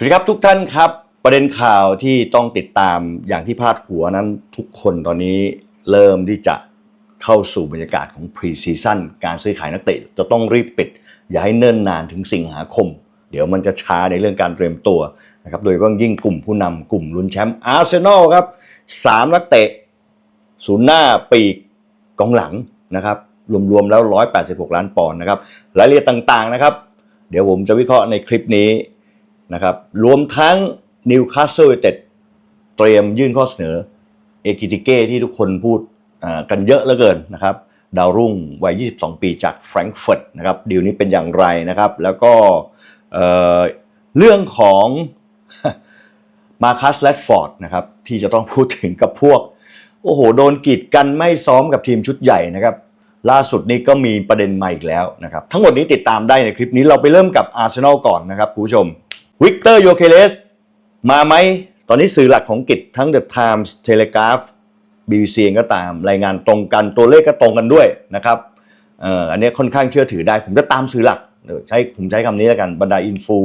สวัสดีครับทุกท่านครับ ประเด็นข่าวที่ต้องติดตามอย่างที่พาดหัวนั้นทุกคนตอนนี้เริ่มที่จะเข้าสู่บรรยากาศของพรีซีซั่นการซื้อขายนักเตะจะต้องรีบปิด อย่าให้เนิ่นนานถึงสิงหาคม เดี๋ยวมันจะช้าในเรื่องการเตรียมตัวนะครับโดยเฉพาะยิ่งกลุ่มผู้นำกลุ่มลุ้นแชมป์อาร์เซนอลครับสามนักเตะศูนย์หน้าปีกกองหลังนะครับรวมๆแล้ว 186 ล้านปอนด์นะครับรายละเอียดต่างๆนะครับ เดี๋ยวผมจะวิเคราะห์ในคลิปนี้ นะครับรวมทั้งนิวคาสเซิลเต็ดเตรียมยื่นข้อเสนอเอกิติเก้ที่ทุกคนพูดกันเยอะเหลือเกินนะครับดาวรุ่งวัย 22 ปีจากแฟรงก์เฟิร์ตนะครับดีลนี้เป็นอย่างไรนะครับ แล้วก็เเรื่องของมาคัสแรดฟอร์ดนะครับที่จะต้องพูดถึงกับพวก โอ้โห โดนกีดกันไม่ซ้อมกับทีมชุดใหญ่นะครับ ล่าสุดนี้ก็มีประเด็นใหม่อีกแล้วนะครับ ทั้งหมดนี้ติดตามได้ในคลิปนี้เราไปเริ่มกับอาร์เซนอลก่อนนะครับคุณผู้ชม วิกเตอร์โยเคเลสมาไหม ตอนนี้สื่อหลักของกิจทั้ง The Times Telegraph BBC เองก็ตาม รายงานตรงกันตัวเลขก็ตรงกันด้วยนะครับอันนี้ค่อนข้างเชื่อถือได้ ผมจะตามสื่อหลักใช้ผมใช้คำนี้แล้วกันบรรดาอินฟู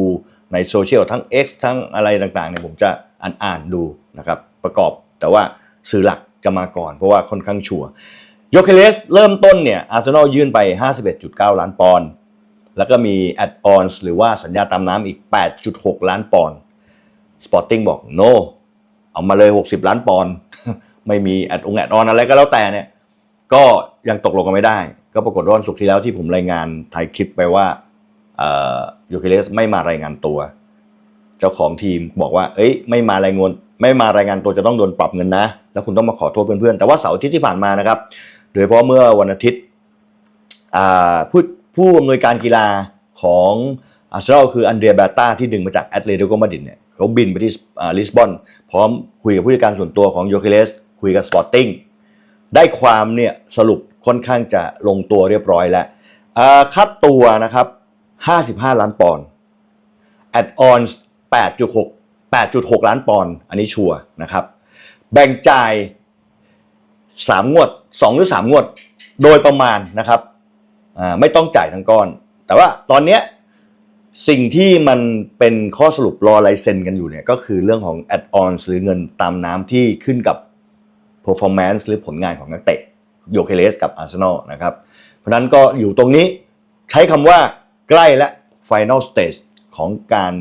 ในโซเชียลทั้ง X ทั้งอะไรต่างๆเนี่ยผมจะอ่านอ่านดูนะครับประกอบแต่ว่าสื่อหลักจะมาก่อนเพราะว่าค่อนข้างชัวร์โยเคเลสเริ่มต้นเนี่ยอาร์เซนอลยื่นไป 51.9 ล้านปอนด์ แล้วก็มีแอดออนหรือว่าสัญญาตามน้ำอีก 8.6 ล้านปอนด์สปอร์ติ้งบอก no เอามาเลย 60 ล้านปอนด์ไม่มีแอดองแอดออนอะไรก็แล้วแต่เนี่ย ก็ยังตกลงกันไม่ได้ ก็ปรากฏว่าวันศุกร์ที่แล้วที่ผมรายงานถ่ายคลิปไปว่าโยเคเลสไม่มารายงานตัว เจ้าของทีมบอกว่า เอ้ย ไม่มารายงานไม่มารายงานตัวจะต้องโดนปรับเงินนะ แล้วคุณต้องมาขอโทษเพื่อนๆ แต่ว่าเสาร์อาทิตย์ที่ผ่านมานะครับ โดยเฉพาะเมื่อวันอาทิตย์อ่า ผู้อำนวยการกีฬาของอาร์เซนอลคืออันเดรียแบตตาที่ดึงมาจากแอตเลติโกมาดริดเนี่ยเขาบินไปที่ลิสบอนพร้อมคุยกับผู้จัดการส่วนตัวของโยเคเลสคุยกับสปอร์ติ้งได้ความเนี่ยสรุปค่อนข้างจะลงตัวเรียบร้อยแล้วอ่าค่าตัวนะครับ 55 ล้านปอนด์แอดออน8.6 8.6 ล้านปอนด์อันนี้ชัวร์นะครับ แบ่งจ่าย 3 งวด 2 หรือ 3 งวด โดยประมาณนะครับ ไม่ต้องจ่ายทั้งก้อน แต่ว่าตอนเนี้ยสิ่งที่มันเป็นข้อสรุปรอลายเซ็นกันอยู่เนี่ยก็คือเรื่องของ add-ons หรือเงินตามน้ำที่ขึ้นกับ performance หรือผลงานของนักเตะโยเคเลสกับอาร์เซนอลนะครับ เพราะนั้นก็อยู่ตรงนี้ใช้คำว่าใกล้และ final stage ของการ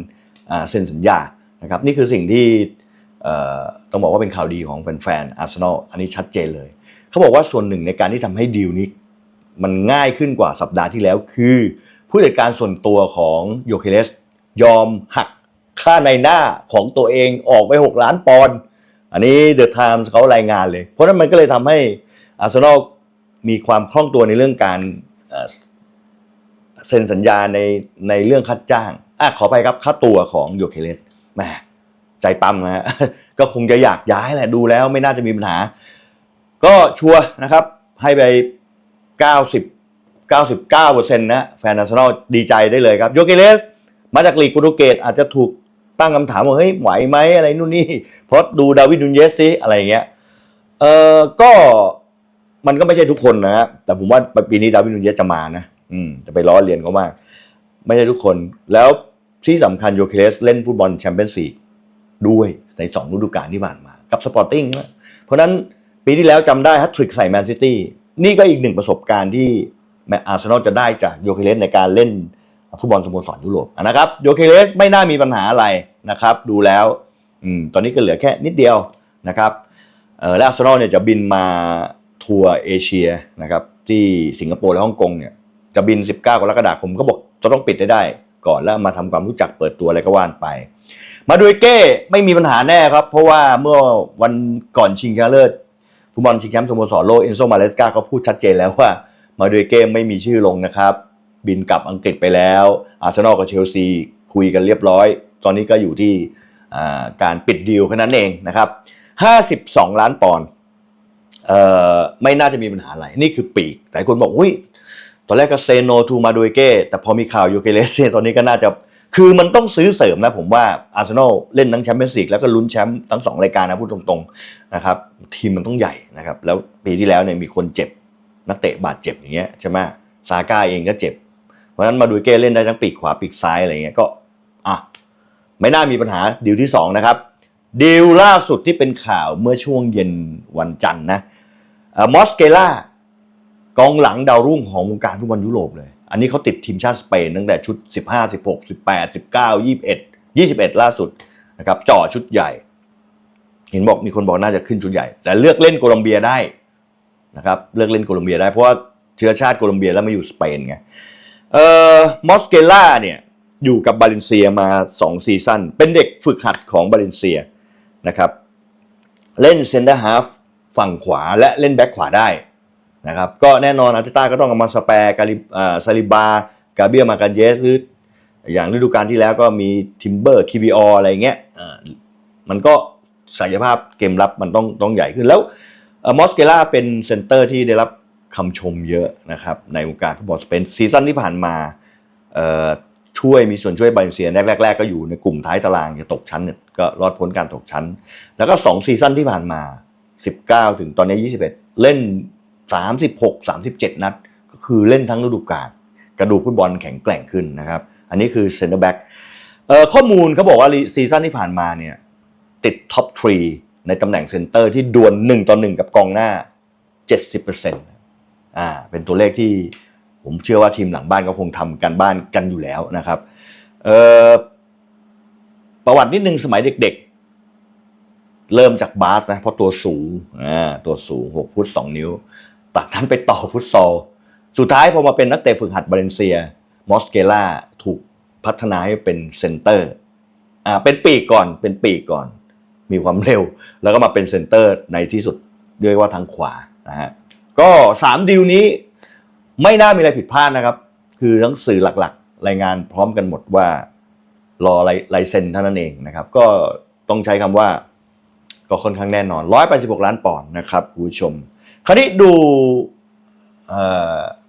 เซ็นสัญญานะครับนี่คือสิ่งที่ต้องบอกว่าเป็นข่าวดีของแฟนๆอาร์เซนอลอันนี้ชัดเจนเลย เขาบอกว่าส่วนหนึ่งในการที่ทำให้ดีลนี้ มันง่ายขึ้นกว่าสัปดาห์ที่แล้ว คือผู้จัดการส่วนตัวของโยเคเลสยอมหักค่าในหน้าของตัวเองออกไป 6 ล้านปอนด์อันนี้เดอะไทมส์เขารายงานเลย เพราะนั้นมันก็เลยทำให้อาร์เซนอลมีความคล่องตัวในเรื่องการเอ่อเซ็นสัญญาในในเรื่องค่าจ้างอะขอไปครับค่าตัวของโยเคเลสแหมใจปั๊มนะฮะก็คงจะอยากย้ายแหละดูแล้วไม่น่าจะมีปัญหา ก็ชัวร์นะครับ ให้ไป 90 99%นะแฟนอาร์เซนอลดีใจได้เลยครับโยเกเลสมาจากลีกโปรตุเกสอาจจะถูกตั้งคำถามว่าเฮ้ยไหวไหมอะไรนู่นนี่เพราะดูดาวิดนูนเยสซิอะไรอย่างเงี้ยเออก็มันก็ไม่ใช่ทุกคนนะฮะแต่ผมว่าปีนี้ดาวิดนูนเยสจะมานะอืมจะไปล้อเลียนเขามาก ไม่ใช่ทุกคนแล้วที่สำคัญโยเคเลสเล่นฟุตบอลแชมเปี้ยนส์ลีกด้วยในสองฤดูกาลที่ผ่านมา กับสปอร์ติ้งนะเพราะฉะนั้นปีที่แล้วจำได้ฮัตทริกใส่แมนซิตี้ นี่ก็อีกหนึ่งประสบการณ์ที่แมอาร์เซนอลจะได้จากโยเคเลสในการเล่นฟุตบอลสโมสรยุโรปนะครับโยเคเลสไม่น่ามีปัญหาอะไรนะครับ ดูแล้วอตอนนี้ก็เหลือแค่นิดเดียวนะครับออและอาร์เซนอลเนี่ยจะบินมาทัวร์เอเชียนะครับที่สิงคโปร์และฮ่องกงเนี่ยจะบิน 19 กรกฎาคมก็บอกจะต้องปิดได้ได้ ก่อนแล้วมาทำความรู้จักเปิดตัวอะไรก็ว่านไป มาดูเก้ไม่มีปัญหาแน่ครับ เพราะว่าเมื่อวันก่อนชิงชนะเลิศ ฟุตบอลชิงแชมป์สโมสรโลกเอนโซมาเลสกาเขาพูดชัดเจนแล้วว่า มาดูเก้ไม่มีชื่อลงนะครับ บินกลับอังกฤษไปแล้วอาร์เซนอลกับเชลซีคุยกันเรียบร้อย ตอนนี้ก็อยู่ที่การปิดดีลแค่นั้นเองนะครับ 52 ล้านปอนด์ไม่น่าจะมีปัญหาอะไร นี่คือปีกหลายคนบอกอุ้ยตอนแรกก็เซโนทูมาดูเก้แต่พอมีข่าวยูเกเลสเนี่ยตอนนี้ก็น่าจะ คือมันต้องซื้อเสริมนะผมว่าอาร์เซนอลเล่นทั้งแชมเปี้ยนส์ลีกแล้วก็ลุ้นแชมป์ทั้งสองรายการนะพูดตรงๆนะครับทีมมันต้องใหญ่นะครับแล้วปีที่แล้วเนี่ยมีคนเจ็บนักเตะบาดเจ็บอย่างเงี้ยใช่ไหมซาก้าเองก็เจ็บ เพราะฉะนั้นมาดูเก้เล่นได้ทั้งปีกขวาปีกซ้ายอะไรเงี้ยก็อะไม่น่ามีปัญหาดีลที่2นะครับดีลล่าสุดที่เป็นข่าวเมื่อช่วงเย็นวันจันทร์นะมอสเกล่ากองหลังดาวรุ่งของวงการฟุตบอลยุโรปเลย อันนี้เขาติดทีมชาติสเปนตั้งแต่ชุด 15 16 18 19 21 21 ล่าสุดนะครับจ่อชุดใหญ่ เห็นบอกมีคนบอกน่าจะขึ้นชุดใหญ่ แต่เลือกเล่นโคลอมเบียได้นะครับเลือกเล่นโคลอมเบียได้เพราะว่าเชื้อชาติโคลอมเบียแล้วมาอยู่สเปนไงเอ่อมอสเกล่าเนี่ยอยู่กับบาเลนเซียมา 2 ซีซั่นเป็นเด็กฝึกหัดของบาเลนเซียนะครับเล่นเซนเตอร์ฮาฟฝั่งขวาและเล่นแบ็คขวาได้ นะครับก็แน่นอนอาร์เตต้าก็ต้องเอามาสแปร์กาลิซาลิบากาเบียมาการเยสหรืออย่างฤดูกาลที่แล้วก็มีทิมเบอร์คิวิอออะไรเงี้ยมันก็ศักยภาพเกมรับมันต้องต้องใหญ่ขึ้นแล้วมอสเกล่าเป็นเซนเตอร์ที่ได้รับคำชมเยอะนะครับในวงการฟุตบอลสเปนซีซั่นที่ผ่านมาช่วยมีส่วนช่วยบาเลนเซียแรกๆก็อยู่ในกลุ่มท้ายตารางจะตกชั้นเนี่ยก็รอดพ้นการตกชั้น แล้วก็ 2 ซีซั่นที่ผ่านมา 19 ถึงตอนนี้ 21 เล่น 36 37 นัด ก็คือเล่นทั้งฤดูกาลกระดูกฟุตบอลแข็งแกร่งขึ้นนะครับ อันนี้คือเซนเตอร์แบ็กข้อมูลเขาบอกว่าซีซั่นที่ผ่านมาเนี่ยติดท็อปทรีในตำแหน่งเซนเตอร์ที่ดวล1ต่อ1กับกองหน้า 70%อ่าเป็นตัวเลขที่ผมเชื่อว่าทีมหลังบ้านก็คงทำกันบ้านกันอยู่แล้วนะครับประวัตินิดนึงสมัยเด็กๆ เริ่มจากบาสนะเพราะตัวสูงอ่าตัวสูง 6 ฟุต 2 นิ้ว ตัดนั้นไปต่อฟุตซอล สุดท้ายพอมาเป็นนักเตะฝึกหัดบาเลนเซีย มอสเกล่าถูกพัฒนาให้เป็นเซนเตอร์ อ่า เป็นปีกก่อน เป็นปีกก่อน มีความเร็ว แล้วก็มาเป็นเซนเตอร์ในที่สุดเรียกว่าทางขวา นะฮะ ก็สามดีลนี้ไม่น่ามีอะไรผิดพลาดนะครับ คือทั้งสื่อหลักๆ รายงานพร้อมกันหมดว่ารอลายเซ็นเท่านั้นเองนะครับ ก็ต้องใช้คำว่า ก็ค่อนข้างแน่นอน 186 ล้านปอนด์นะครับคุณผู้ชม คราวนี้ดู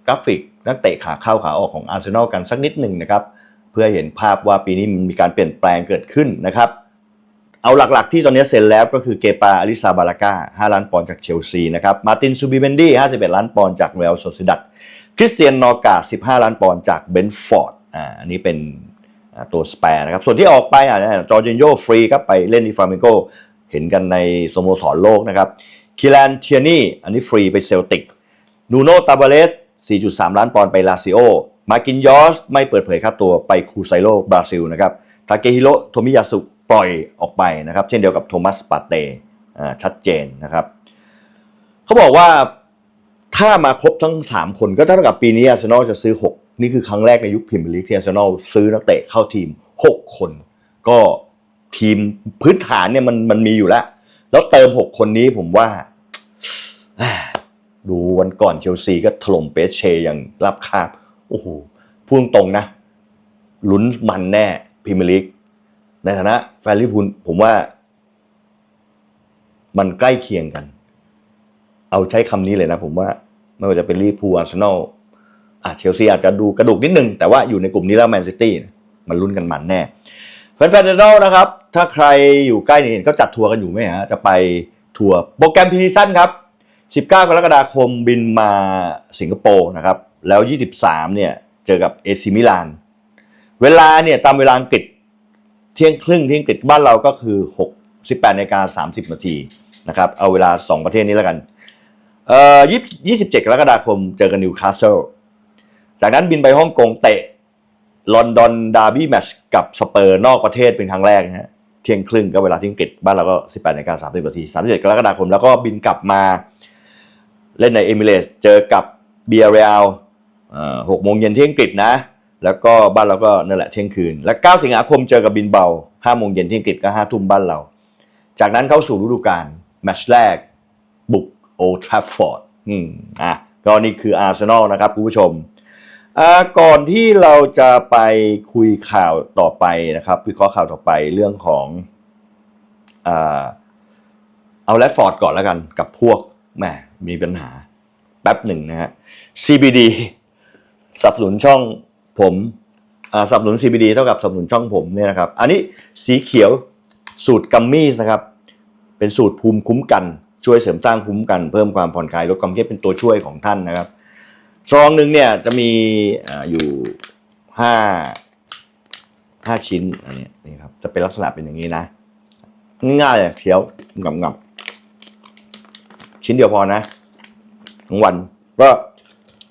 กราฟิกนักเตะขาเข้าขาออกของอาร์เซนอลกันสักนิดหนึ่งนะครับ เพื่อเห็นภาพว่าปีนี้มันมีการเปลี่ยนแปลงเกิดขึ้นนะครับ เอาหลักๆ ที่ตอนนี้เซ็นแล้วก็คือเกปาอลิซาบาลาก้า 5 ล้านปอนด์จากเชลซีนะครับมาตินซูบิเบนดี้ 51 ล้านปอนด์จากเรอัลโซซิดัดคริสเตียนนอกา15 ล้านปอนด์จากเบนฟอร์ดอ่าอันนี้เป็นตัวสแปร์นะครับ ส่วนที่ออกไปอะจอร์จินโยฟรีครับไปเล่นที่ฟลามงโกเห็นกันในสโมสรโลกนะครับ คิแลนเทียนี่อันนี้ฟรีไปเซลติกนูโนตาบาเลส 4.3 ล้านปอนด์ไปลาซิโอ มากินยอสไม่เปิดเผยค่าตัวไปคูไซโลบราซิลนะครับ ทาเกฮิโรโทมิยาสุปล่อยออกไปนะครับ เช่นเดียวกับโทมัสปาเตอชัดเจนนะครับเขาบอกว่าถ้ามาครบทั้ง 3 คนก็เท่ากับปีนี้อาร์เซนอลจะซื้อ 6 นี่คือครั้งแรกในยุคพรีเมียร์ลีกที่อาร์เซนอลซื้อนักเตะเข้าทีม 6 คน ก็ทีมพื้นฐานเนี่ยมันมันมีอยู่แล้ว แล้วเติม6คนนี้ผมว่า ดูวันก่อนเชลซีก็ถล่มเปเชอย่างรับคาบ โอ้โหพูดตรงนะลุ้นมันแน่พรีเมียร์ลีกในฐานะแฟนลิพูลผมว่า มันใกล้เคียงกัน เอาใช้คำนี้เลยนะผมว่า ไม่ว่าจะเป็นลิพูลอาร์เซนอลอะเชลซีอาจจะดูกระดูกนิดนึง แต่ว่าอยู่ในกลุ่มนี้แล้วแมนซิตี้มันลุ้นกันมันแน่ แฟนๆเดนอลนะครับ ถ้าใครอยู่ใกล้นี่เห็นก็จัดทัวร์กันอยู่ไหมฮะจะไปทัวร์โปรแกรมพรีซีซั่นครับ 19 กรกฎาคมบินมาสิงคโปร์นะครับ แล้ว 23 เนี่ย เจอกับเอซิมิลาน เวลาเนี่ย ตามเวลาอังกฤษเที่ยงครึ่งเที่อังกฤษบ้านเราก็คือ 6 18นาฬิกา30 นาทีนะครับ เอาเวลา 2 ประเทศนี้แล้วกันเอ่อ20 27กรกฎาคมเจอกันนิวคาสเซิลจากนั้นบินไปฮ่องกงเตะ ลอนดอนดาร์บี้แมชกับสเปอร์นอกประเทศเป็นครั้งแรกนะฮะเที่ยงครึ่งก็เวลาที่อังกฤษบ้านเราก็ 18นาฬิกา30นาที37กรกฎาคม แล้วก็บินกลับมาเล่นในเอมิเรสเจอกับเบียร์เรลหกโมงเย็นที่อังกฤษนะ แล้วก็บ้านเราก็นั่นแหละเที่ยงคืน และ9สิงหาคมเจอกับบินเบา5โมงเย็นที่อังกฤษก็5ทุ่มบ้านเรา จากนั้นเข้าสู่ฤดูกาลแมตช์แรกบุกโอทราฟฟอร์ดอืมอะก็นี่คืออาร์เซนอลนะครับคุณผู้ชม ก่อนที่เราจะไปคุยข่าวต่อไปนะครับวิเคราะห์ข่าวต่อไปเรื่องของอเอาแรดฟอร์ดก่อนแล้วกันกับพวกแหมมีปัญหาแป๊บหนึ่งนะฮะ CBD สนับสนุนช่องผมสนับสนุน CBD เท่ากับสนับสนุนช่องผมเนี่ยนะครับ อันนี้สีเขียวสูตรกัมมี่นะครับ เป็นสูตรภูมิคุ้มกัน ช่วยเสริมสร้างภูมิคุ้มกันเพิ่มความผ่อนคลายลดความเครียดเป็นตัวช่วยของท่านนะครับ ซองหนึ่งเนี่ยจะมีออยู่ห้าห้าชิ้นอันนี้นี่ครับจะเป็นลักษณะเป็นอย่างนี้นะง่ายๆเลยเคี้ยวงับงับชิ้นเดียวพอนะทั้งวัน ก็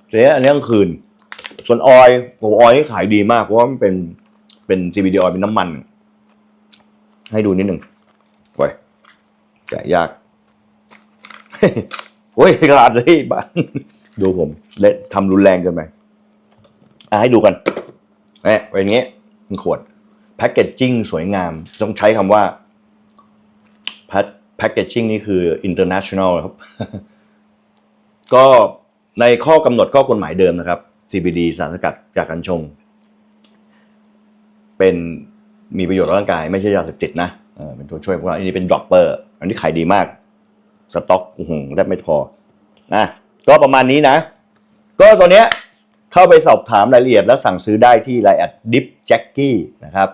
เนี้อันนี้กลางคืน ส่วนออยล์โอ้ออยล์นี่ขายดีมากเพราะว่ามันเป็นเป็น CBD ออยล์เป็นน้ำมัน ให้ดูนิดหนึ่งไว้แกะยากโอ้ยกระดาษเลยบ้าน ดูผมเละทำรุนแรงเกินไปอะให้ดูกันนี่เป็นอย่างงี้เป็นขวดแพ็กเกจจิ้งสวยงาม ต้องใช้คำว่าแพ็คแพ็กเกจจิ้งนี่คือ international ครับ ก็ในข้อกำหนดข้อกฎหมายเดิมนะครับ CBD สารสกัดจากกัญชง เป็นมีประโยชน์ต่อร่างกาย ไม่ใช่ยาเสพติดนะเออเป็นตัวช่วยพวกเราอันนี้เป็นดรอปเปอร์ อันนี้ขายดีมาก สต็อกอื้อหือแทบไม่พอนะ ก็ประมาณนี้นะ ก็ตัวเนี้ยเข้าไปสอบถามรายละเอียดและสั่งซื้อได้ที่ไลน์แอดดิฟแจ็คกี้นะครับ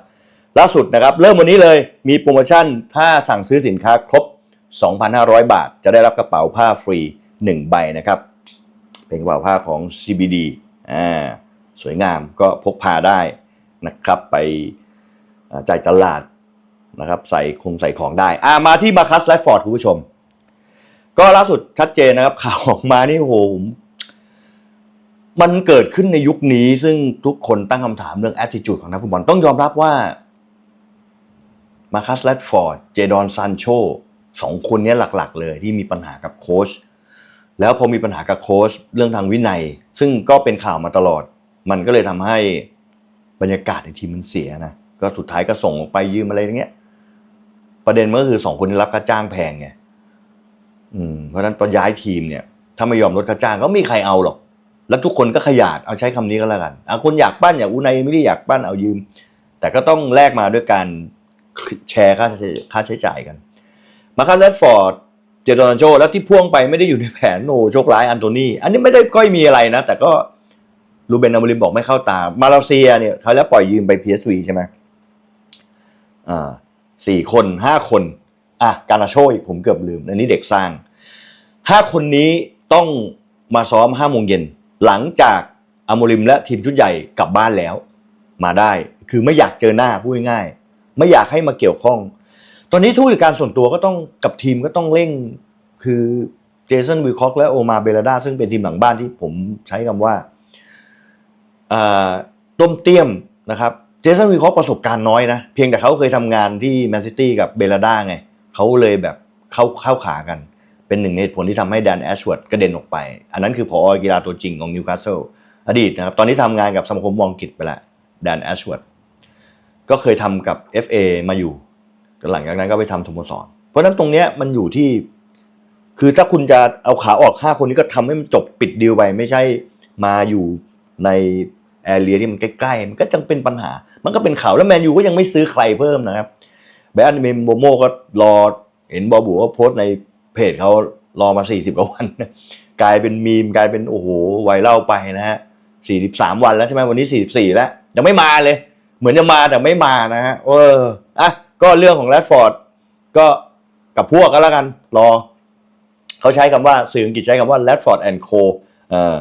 ล่าสุดนะครับ เริ่มวันนี้เลยมีโปรโมชั่นถ้าสั่งซื้อสินค้าครบ 2,500 บาท จะได้รับกระเป๋าผ้าฟรี 1 ใบนะครับ เป็นกระเป๋าผ้าของ CBD อ่าสวยงามก็พกพาได้นะครับไปจ่ายตลาดนะครับใส่คงใส่ของได้อ่ามาที่มาคัสไลฟ์ฟอร์ดคุณผู้ชม ก็ล่าสุดชัดเจนนะครับ ข่าวออกมานี่โหผมมันเกิดขึ้นในยุคนี้ ซึ่งทุกคนตั้งคำถามเรื่อง attitude ของนักฟุตบอลต้องยอมรับว่ามาคัสแรดฟอร์ดเจดอนซานโชสองคนนี้หลักๆ เลยที่มีปัญหากับโค้ชแล้วพอมีปัญหากับโค้ชเรื่องทางวินัย ซึ่งก็เป็นข่าวมาตลอด มันก็เลยทำให้บรรยากาศในทีมมันเสียนะก็สุดท้ายก็ส่งออกไปยืมอะไรอย่างเงี้ยประเด็นมันก็คือสองคนนี้รับค่าจ้างแพงไง เพราะฉะนั้นตอนย้ายทีมเนี่ยถ้าไม่ยอมลดค่าจ้างก็ไม่มีใครเอาหรอก แล้วทุกคนก็ขยาดเอาใช้คำนี้ก็แล้วกันอะคนอยากปั้นอยากอุไนไม่ได้อยากปั้นเอายืม แต่ก็ต้องแลกมาด้วยการแชร์ค่าใช้ค่าใช้จ่ายกัน มาคัสแรดฟอร์ดเจโรนันโจแล้วที่พ่วงไปไม่ได้อยู่ในแผนโอ้โชคร้ายอันโตนีอันนี้ไม่ได้ก้อยมีอะไรนะ แต่ก็รูเบนอามูริมบอกไม่เข้าตา มาเลเซียเนี่ยเขาแล้วปล่อยยืมไป PSV ใช่ไหมอ่าสี่คนห้าคน อะ การาโชอีกผมเกือบลืม อันนี้เด็กสร้าง ห้าคนนี้ต้องมาซ้อมห้าโมงเย็นหลังจากอามูริมและทีมชุดใหญ่กลับบ้านแล้ว มาได้คือไม่อยากเจอหน้าพูดง่ายๆไม่อยากให้มาเกี่ยวข้อง ตอนนี้ทุกการส่วนตัวก็ต้องกับทีมก็ต้องเร่งคือเจสันวิคอกและโอมาเบลดาซึ่งเป็นทีมหลังบ้านที่ผมใช้คำว่าอ่าต้มเตี้ยมนะครับเจสันวิคอกประสบการณ์น้อยนะ เพียงแต่เขาเคยทำงานที่แมนซิตี้กับเบลดาไงเขาเลยแบบเข้าเข้าขากัน เป็นหนึ่งในผลที่ทำให้แดนแอชวิร์ดกระเด็นออกไป อันนั้นคือพอกีฬาตัวจริงของนิวคาสเซิลอดีตนะครับ ตอนนี้ทำงานกับสมาคมมองกิจไปแล้วแดนแอชวิร์ดก็เคยทำกับ FA มาอยู่หลังจากนั้นก็ไปทำสโมสร เพราะนั้นตรงเนี้ยมันอยู่ที่ คือถ้าคุณจะเอาขาออกห้าคนนี้ก็ทำให้มันจบปิดดีลไปไม่ใช่มาอยู่ในแอเรียที่มันใกล้ๆมันก็จังเป็นปัญหา มันก็เป็นข่าวแล้วแมนยูก็ยังไม่ซื้อใครเพิ่มนะครับแบรนด์เมมโมโมก็รอเห็นบอบูว่าโพสใน เพจเขารอมาสี่สิบกว่าวัน กลายเป็นมีมกลายเป็นโอ้โหไวรัลไปนะฮะสี่สิบสามวันแล้วใช่ไหมวันนี้สี่สิบสี่แล้ว ยังไม่มาเลย เหมือนจะมาแต่ไม่มานะฮะเอออะก็เรื่องของแรดฟอร์ดก็กับพวกก็แล้วกันรอ เขาใช้คำว่าสื่ออังกฤษใช้คำว่า Radford and Co เอ่อ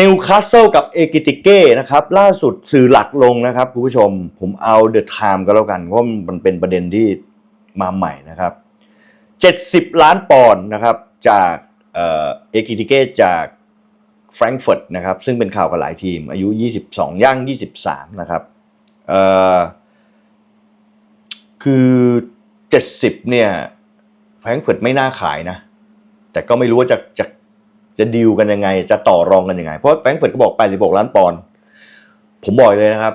นิวคาสเซิลกับเอกิติเก้นะครับ ล่าสุดสื่อหลักลงนะครับคุณผู้ชม ผมเอาเดอะไทม์ก็แล้วกันเพราะมันเป็นประเด็นที่มาใหม่นะครับ 70 ล้านปอนด์นะครับจากเอกิติเกจากแฟรงก์เฟิร์ตนะครับซึ่งเป็นข่าวกับหลายทีม อายุ 22 ย่าง 23 นะครับเอ่อคือ 70 เนี่ยแฟรงก์เฟิร์ตไม่น่าขายนะ แต่ก็ไม่รู้ว่าจะจะจะดีลกันยังไง จะต่อรองกันยังไง เพราะแฟรงก์เฟิร์ตก็บอก86ล้านปอนด์ผมบอกเลยนะครับ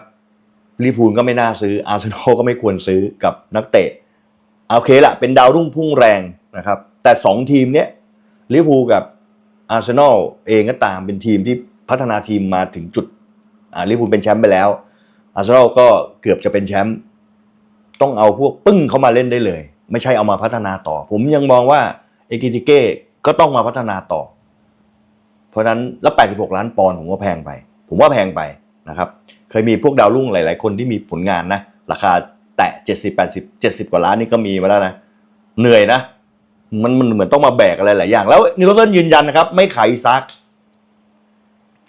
ลิพูลก็ไม่น่าซื้ออาร์เซนอลก็ไม่ควรซื้อกับนักเตะ โอเคละเป็นดาวรุ่งพุ่งแรงนะครับ แต่ 2 ทีมเนี้ยลิเวอร์พูลกับอาร์เซนอลเองก็ตามเป็นทีมที่พัฒนาทีมมาถึงจุดอ่าลิเวอร์พูลเป็นแชมป์ไปแล้วอาร์เซนอลก็เกือบจะเป็นแชมป์ต้องเอาพวกปึ้งเข้ามาเล่นได้เลย ไม่ใช่เอามาพัฒนาต่อ ผมยังมองว่าเอกิติเก้ก็ต้องมาพัฒนาต่อ เพราะฉะนั้นแล้ว 86 ล้านปอนด์ผมว่าแพงไป ผมว่าแพงไปนะครับ เคยมีพวกดาวรุ่งหลาย ๆ คนที่มีผลงานนะ ราคา แตะ70 80 70กว่าล้านนี่ก็มีมาแล้วนะ เหนื่อยนะ มันมันเหมือนต้องมาแบกอะไรหลายอย่าง แล้วนิวคาสเซิลยืนยันนะครับ ไม่ขายซัก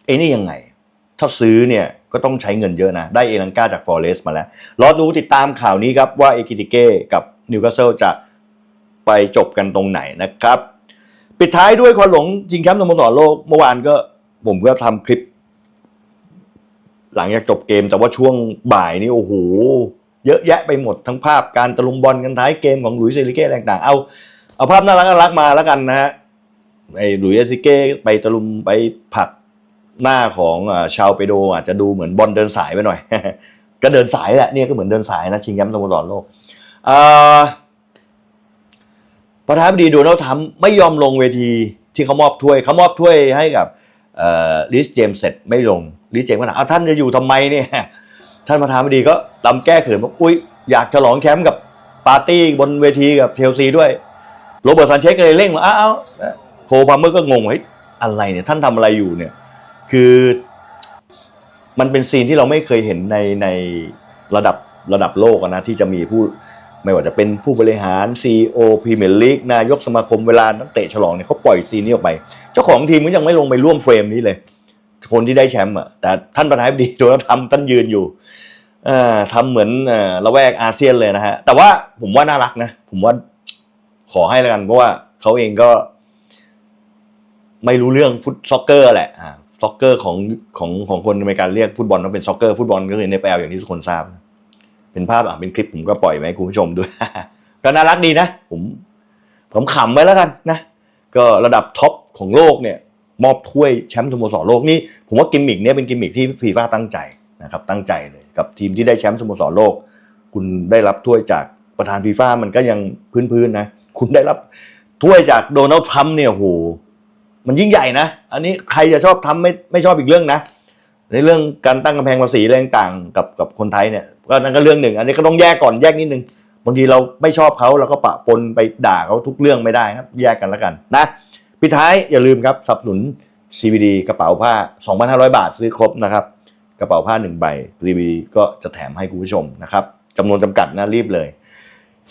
เอ้นี่ยังไง ถ้าซื้อเนี่ยก็ต้องใช้เงินเยอะนะ ได้เอลังกาจากฟอเรสต์มาแล้ว รอดูติดตามข่าวนี้ครับว่าเอกิติเก้กับนิวคาสเซิลจะไปจบกันตรงไหนนะครับ ปิดท้ายด้วยควันหลงชิงแชมป์สโมสรโลกเมื่อวานก็ผมก็ทำคลิป หลังจากจบเกมแต่ว่าช่วงบ่ายนี่โอ้โห เยอะแยะไปหมดทั้งภาพการตะลุมบอลกันท้ายเกมของหลุยส์เซริเก้ต่างๆเอาเอาภาพน่ารักน่ารักมาแล้วกันนะฮะไอ้หลุยส์เอซิเก้ไปตะลุมไปผักหน้าของอชาวเปโดอาจจะดูเหมือนบอลเดินสายไปหน่อย ก็เดินสายแหละเนี่ยก็เหมือนเดินสายนะชิงแชมป์สโมสรโลกประธานาธิบดีโดนัลด์ทรัมป์ไม่ยอมลงเวทีที่เขามอบถ้วยเขามอบถ้วยให้กับลิสเจมส์เสร็จไม่ลงลิสเจมส์ก็ถามอ้าท่านจะอยู่ทำไมเนี่ย ท่านประธานาธิบดีก็ลำแก้เขินบอกอุ้ยอยากฉลองแชมป์กับปาร์ตี้บนเวทีกับเชลซีด้วยโรเบิร์ตซานเชสก็เลยเร่งมาอ้าวโคพาเมอร์ก็งงเฮ้ยอะไรเนี่ยท่านทำอะไรอยู่เนี่ย คือมันเป็นซีนที่เราไม่เคยเห็นในในระดับระดับโลกนะที่จะมีผู้ไม่ว่าจะเป็นผู้บริหาร CEO พรีเมียร์ลีกนายกสมาคมเวลานักเตะฉลองเนี่ยเขาปล่อยซีนนี้ออกไป เจ้าของทีมก็ยังไม่ลงไปร่วมเฟรมนี้เลย คนที่ได้แชมป์อะแต่ท่านประธานาธิบดีโดนัลด์ทรัมป์ท่านยืนอยู่เออทำเหมือนเอ่อละแวกอาเซียนเลยนะฮะ แต่ว่าผมว่าน่ารักนะ ผมว่าขอให้แล้วกันเพราะว่าเขาเองก็ ไม่รู้เรื่องฟุตซ็อกเกอร์แหละอ่าซ็อกเกอร์ของของของคนอเมริกันเรียกฟุตบอลว่าเป็นซ็อกเกอร์ฟุตบอลก็คือ NFL อย่างที่ทุกคนทราบ เป็นภาพอะเป็นคลิปผมก็ปล่อยไว้ให้คุณผู้ชมด้วยก็น่ารักดีนะ ผม ผมขำไว้แล้วกันนะ ก็ระดับท็อปของโลกเนี่ย มอบถ้วยแชมป์สโมสรโลกนี่ผมว่ากิมมิกเนี่ยเป็นกิมมิกที่ฟีฟ่าตั้งใจนะครับตั้งใจเลยกับทีมที่ได้แชมป์สโมสรโลก คุณได้รับถ้วยจากประธานฟีฟ่ามันก็ยังพื้นๆนะคุณได้รับถ้วยจากโดนัลด์ทรัมป์เนี่ยโหมันยิ่งใหญ่นะ อันนี้ใครจะชอบทำไม่ไม่ชอบอีกเรื่องนะ ในเรื่องการตั้งกำแพงภาษีอะไรต่างๆกับกับคนไทยเนี่ยก็นั่นก็เรื่องหนึ่ง อันนี้ก็ต้องแยกก่อนแยกนิดนึงบางทีเราไม่ชอบเขาเราก็ปะปนไปด่าเขาทุกเรื่องไม่ได้ครับ แยกกันแล้วกันนะ ปิดท้ายอย่าลืมครับสนับสนุน CBD กระเป๋าผ้า 2,500 บาทซื้อครบนะครับ กระเป๋าผ้าหนึ่งใบ CBD ก็จะแถมให้คุณผู้ชมนะครับจำนวนจำกัดนะรีบเลย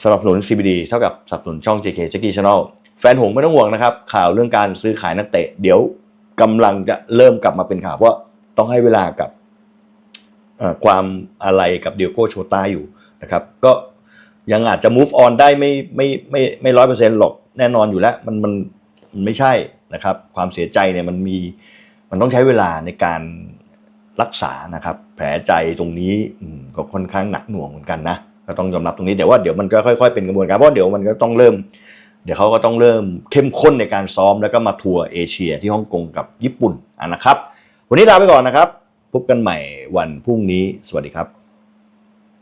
สนับสนุน CBD เท่ากับสนับสนุนช่อง JK Jackie Channel แฟนหงไม่ต้องห่วงนะครับ ข่าวเรื่องการซื้อขายนักเตะ เดี๋ยวกำลังจะเริ่มกลับมาเป็นข่าวเพราะต้องให้เวลากับความอะไรกับเดียโก้โชตาอยู่นะครับ ก็ยังอาจจะ move on ได้ไม่ไม่ไม่ไม่ร้อยเปอร์เซ็นต์หรอกแน่นอนอยู่แล้ว มันมัน มันไม่ใช่นะครับ ความเสียใจเนี่ยมันมีมันต้องใช้เวลาในการรักษานะครับ แผลใจตรงนี้ก็ค่อนข้างหนักหน่วงเหมือนกันนะก็ต้องยอมรับตรงนี้เดี๋ยวว่าเดี๋ยวมันก็ค่อยๆเป็นกระบวนการเพราะเดี๋ยวมันก็ต้องเริ่ม เดี๋ยวเขาก็ต้องเริ่มเข้มข้นในการซ้อมแล้วก็มาทัวร์เอเชียที่ฮ่องกงกับญี่ปุ่นอะนะครับ วันนี้ลาไปก่อนนะครับ พบกันใหม่วันพรุ่งนี้สวัสดีครับ